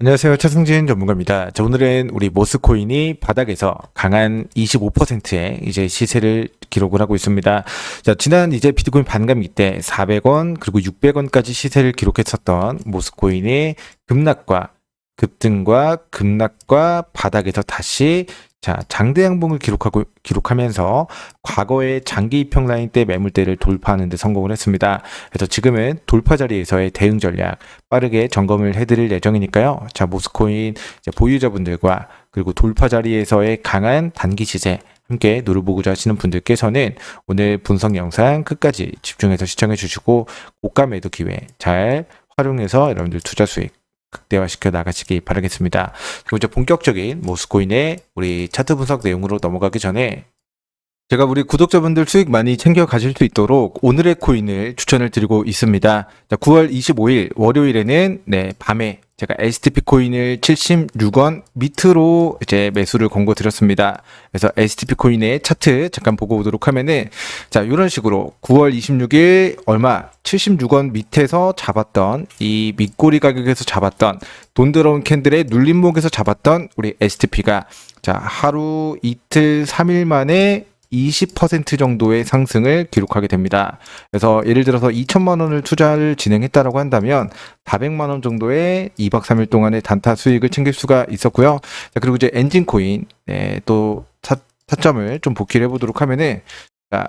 안녕하세요. 최승진 전문가입니다. 자, 오늘은 우리 모스코인이 바닥에서 강한 25%의 이제 시세를 기록을 하고 있습니다. 자, 지난 이제 비트코인 반감기 때 400원 그리고 600원까지 시세를 기록했었던 모스코인의 급락과 급등과 급락과 바닥에서 다시 자, 장대 양봉을 기록하고 기록하면서 과거의 장기 입형 라인 때 매물대를 돌파하는 데 성공을 했습니다. 그래서 지금은 돌파 자리에서의 대응 전략 빠르게 점검을 해 드릴 예정이니까요. 자, 모스코인 보유자분들과 그리고 돌파 자리에서의 강한 단기 시세 함께 노려보고자 하시는 분들께서는 오늘 분석 영상 끝까지 집중해서 시청해 주시고 고가 매도 기회 잘 활용해서 여러분들 투자 수익 극대화시켜 나가시기 바라겠습니다. 그리고 본격적인 모스코인의 우리 차트 분석 내용으로 넘어가기 전에 제가 우리 구독자분들 수익 많이 챙겨 가실 수 있도록 오늘의 코인을 추천을 드리고 있습니다. 자, 9월 25일 월요일에는 네, 밤에 제가 STP 코인을 76원 밑으로 이제 매수를 권고 드렸습니다. 그래서 STP 코인의 차트 잠깐 보고 오도록 하면은 자, 이런 식으로 9월 26일 얼마 76원 밑에서 잡았던 이 밑꼬리 가격에서 잡았던 돈 들어온 캔들의 눌림목에서 잡았던 우리 STP가 자, 하루 이틀 3일 만에 20% 정도의 상승을 기록하게 됩니다. 그래서 예를 들어서 2천만 원을 투자를 진행했다라고 한다면 400만 원 정도의 2박 3일 동안의 단타 수익을 챙길 수가 있었고요. 자, 그리고 이제 엔진 코인 네, 또 타, 타점을 좀 복기를 해보도록 하면은 자,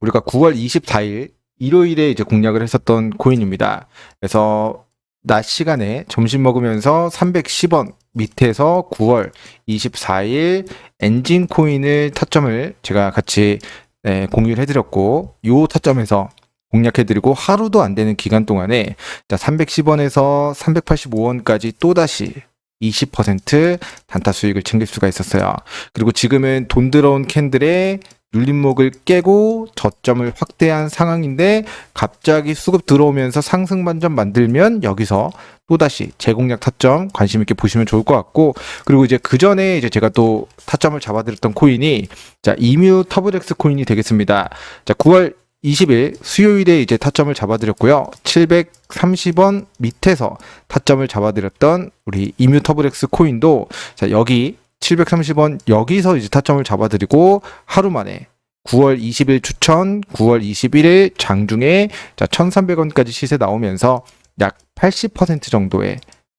우리가 9월 24일 일요일에 이제 공략을 했었던 코인입니다. 그래서 낮 시간에 점심 먹으면서 310원 밑에서 9월 24일 엔진 코인을 타점을 제가 같이 네, 공유를 해드렸고 요 타점에서 공략해드리고 하루도 안 되는 기간 동안에 자 310원에서 385원까지 또다시 20% 단타 수익을 챙길 수가 있었어요. 그리고 지금은 돈 들어온 캔들의 눌림목을 깨고 저점을 확대한 상황인데 갑자기 수급 들어오면서 상승 반전 만들면 여기서 또다시 재공략 타점 관심 있게 보시면 좋을 것 같고 그리고 이제 그 전에 이제 제가 또 타점을 잡아드렸던 코인이 자 이뮤 터블엑스 코인이 되겠습니다. 자 9월 20일 수요일에 이제 타점을 잡아드렸고요. 730원 밑에서 타점을 잡아드렸던 우리 이뮤 터블엑스 코인도 자 여기 730원 여기서 이제 타점을 잡아드리고 하루 만에 9월 20일 추천, 9월 21일 장중에 자 1,300원까지 시세 나오면서 약 80% 정도의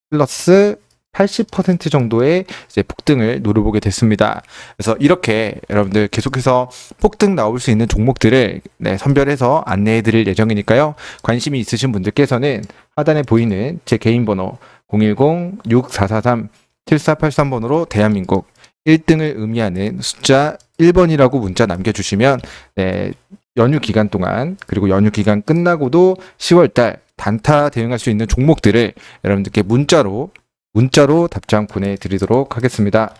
플러스 80% 정도의 이제 폭등을 노려보게 됐습니다. 그래서 이렇게 여러분들 계속해서 폭등 나올 수 있는 종목들을 네, 선별해서 안내해 드릴 예정이니까요. 관심이 있으신 분들께서는 하단에 보이는 제 개인 번호 010-6443-7483번으로 대한민국 1등을 의미하는 숫자 1번이라고 문자 남겨주시면 네, 연휴 기간 동안 그리고 연휴 기간 끝나고도 10월달 단타 대응할 수 있는 종목들을 여러분들께 문자로 문자로 답장 보내드리도록 하겠습니다.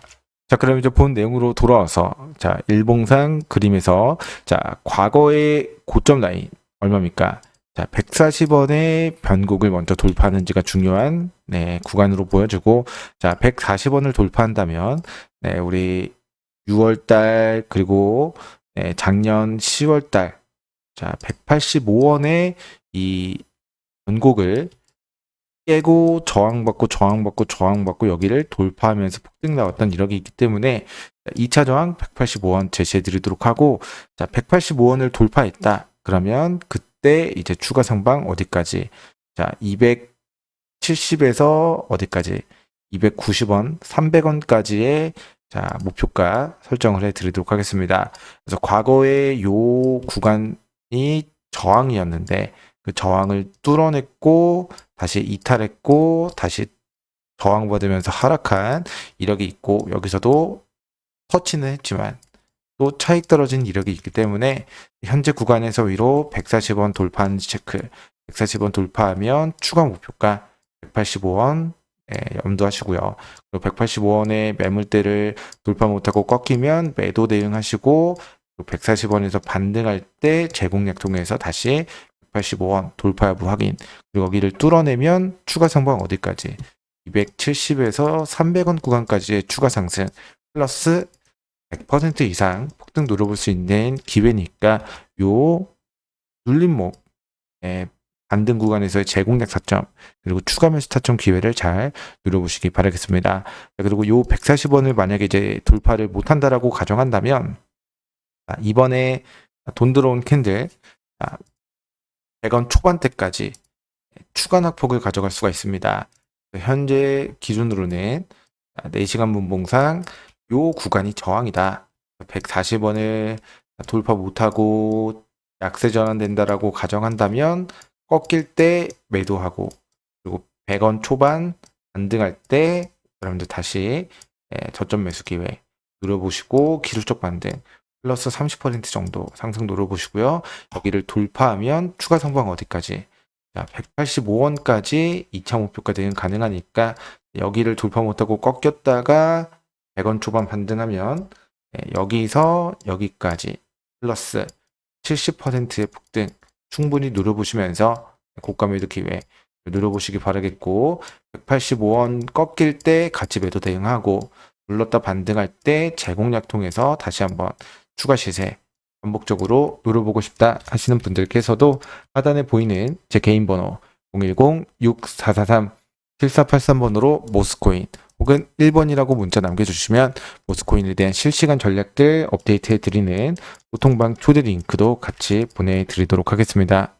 자, 그럼 이제 본 내용으로 돌아와서 자 일봉상 그림에서 자 과거의 고점 라인 얼마입니까? 자 140원의 변곡을 먼저 돌파하는지가 중요한 네, 구간으로 보여주고 자 140원을 돌파한다면 네, 우리 6월 달 그리고 네, 작년 10월 달 자 185원의 이 변곡을 깨고 저항받고 저항받고 저항받고 여기를 돌파하면서 폭등 나왔던 이력이 있기 때문에 2차 저항 185원 제시해 드리도록 하고 자 185원을 돌파했다. 그러면 그 때 이제 추가 상방 어디까지? 자 270에서 어디까지? 290원 300원까지의 자 목표가 설정을 해 드리도록 하겠습니다. 그래서 과거에 요 구간이 저항이었는데 그 저항을 뚫어냈고 다시 이탈했고 다시 저항받으면서 하락한 이력이 있고 여기서도 터치는 했지만 또 차익 떨어진 이력이 있기 때문에 현재 구간에서 위로 140원 돌파하는지 체크 140원 돌파하면 추가 목표가 185원 예, 염두하시고요. 그리고 185원의 매물대를 돌파 못하고 꺾이면 매도 대응하시고 140원에서 반등할 때 재공략 통해서 다시 185원 돌파 여부 확인 그리고 여기를 뚫어내면 추가 상방 어디까지 270에서 300원 구간까지의 추가 상승 플러스 100% 이상 폭등 노려볼 수 있는 기회니까 요 눌림목 예, 반등 구간에서의 제공량 타점 그리고 추가 매수 타점 기회를 잘 누려보시기 바라겠습니다. 자, 그리고 요 140원을 만약에 이제 돌파를 못한다라고 가정한다면 자, 이번에 돈 들어온 캔들 자, 100원 초반대까지 추가 낙폭을 가져갈 수가 있습니다. 현재 기준으로는 4시간 분봉상 요 구간이 저항이다. 140원을 돌파 못하고 약세 전환된다라고 가정한다면 꺾일 때 매도하고 그리고 100원 초반 반등할 때 여러분들 다시 예, 저점 매수 기회 누려보시고 기술적 반등 플러스 30% 정도 상승 노려보시고요. 여기를 돌파하면 추가 상방 어디까지? 자, 185원까지 2차 목표가 대응 가능하니까 여기를 돌파 못하고 꺾였다가 100원 초반 반등하면 예, 여기서 여기까지 플러스 70%의 폭등 충분히 누려보시면서 고가 매도 기회 누려보시기 바라겠고 185원 꺾일 때 같이 매도 대응하고 눌렀다 반등할 때 제공약 통해서 다시 한번 추가 시세 반복적으로 누려보고 싶다 하시는 분들께서도 하단에 보이는 제 개인 번호 010-6443-7483번으로 모스코인 혹은 1번이라고 문자 남겨주시면 모스코인에 대한 실시간 전략들 업데이트해 드리는 소통방 초대 링크도 같이 보내드리도록 하겠습니다.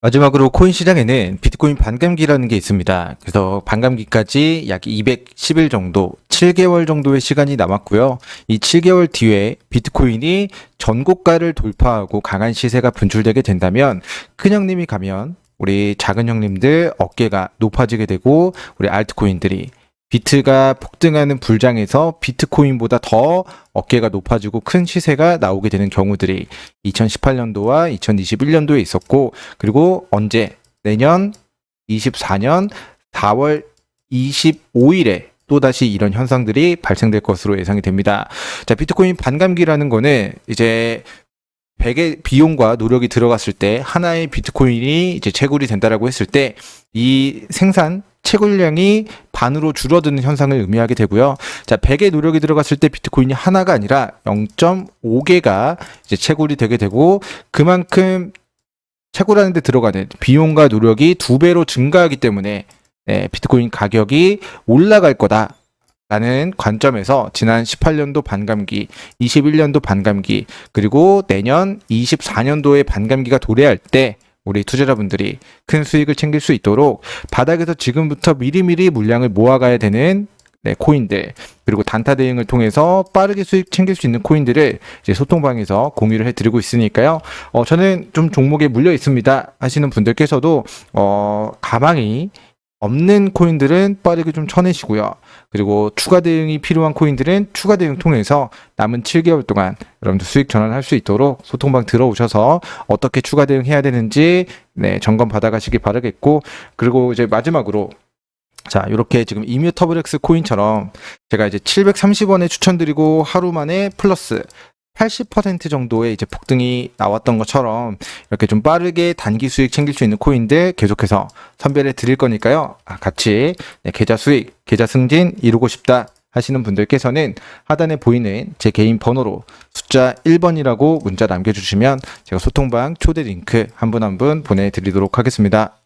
마지막으로 코인 시장에는 비트코인 반감기라는 게 있습니다. 그래서 반감기까지 약 210일 정도, 7개월 정도의 시간이 남았고요. 이 7개월 뒤에 비트코인이 전고가를 돌파하고 강한 시세가 분출되게 된다면 큰 형님이 가면 우리 작은 형님들 어깨가 높아지게 되고 우리 알트코인들이 비트가 폭등하는 불장에서 비트코인보다 더 어깨가 높아지고 큰 시세가 나오게 되는 경우들이 2018년도와 2021년도에 있었고 그리고 언제 내년 24년 4월 25일에 또다시 이런 현상들이 발생될 것으로 예상이 됩니다. 자, 비트코인 반감기라는 거는 이제 100의 비용과 노력이 들어갔을 때 하나의 비트코인이 이제 채굴이 된다라고 했을 때 이 생산 채굴량이 반으로 줄어드는 현상을 의미하게 되고요. 자, 100의 노력이 들어갔을 때 비트코인이 하나가 아니라 0.5개가 이제 채굴이 되게 되고 그만큼 채굴하는 데 들어가는 비용과 노력이 두 배로 증가하기 때문에 네, 비트코인 가격이 올라갈 거다. 라는 관점에서 지난 18년도 반감기, 21년도 반감기, 그리고 내년 24년도의 반감기가 도래할 때 우리 투자자분들이 큰 수익을 챙길 수 있도록 바닥에서 지금부터 미리미리 물량을 모아가야 되는 네, 코인들 그리고 단타 대응을 통해서 빠르게 수익 챙길 수 있는 코인들을 이제 소통방에서 공유를 해드리고 있으니까요. 어, 저는 좀 종목에 물려 있습니다 하시는 분들께서도 어, 가방이 없는 코인들은 빠르게 좀 쳐내시고요. 그리고 추가 대응이 필요한 코인들은 추가 대응 통해서 남은 7개월 동안 여러분들 수익 전환할 수 있도록 소통방 들어오셔서 어떻게 추가 대응해야 되는지 네, 점검 받아가시기 바라겠고 그리고 이제 마지막으로 자, 이렇게 지금 이뮤터블엑스 코인처럼 제가 이제 730원에 추천드리고 하루 만에 플러스 80% 정도의 이제 폭등이 나왔던 것처럼 이렇게 좀 빠르게 단기 수익 챙길 수 있는 코인들 계속해서 선별해 드릴 거니까요. 아, 같이 네, 계좌 수익, 계좌 승진 이루고 싶다 하시는 분들께서는 하단에 보이는 제 개인 번호로 숫자 1번이라고 문자 남겨주시면 제가 소통방 초대 링크 한 분 한 분 보내드리도록 하겠습니다.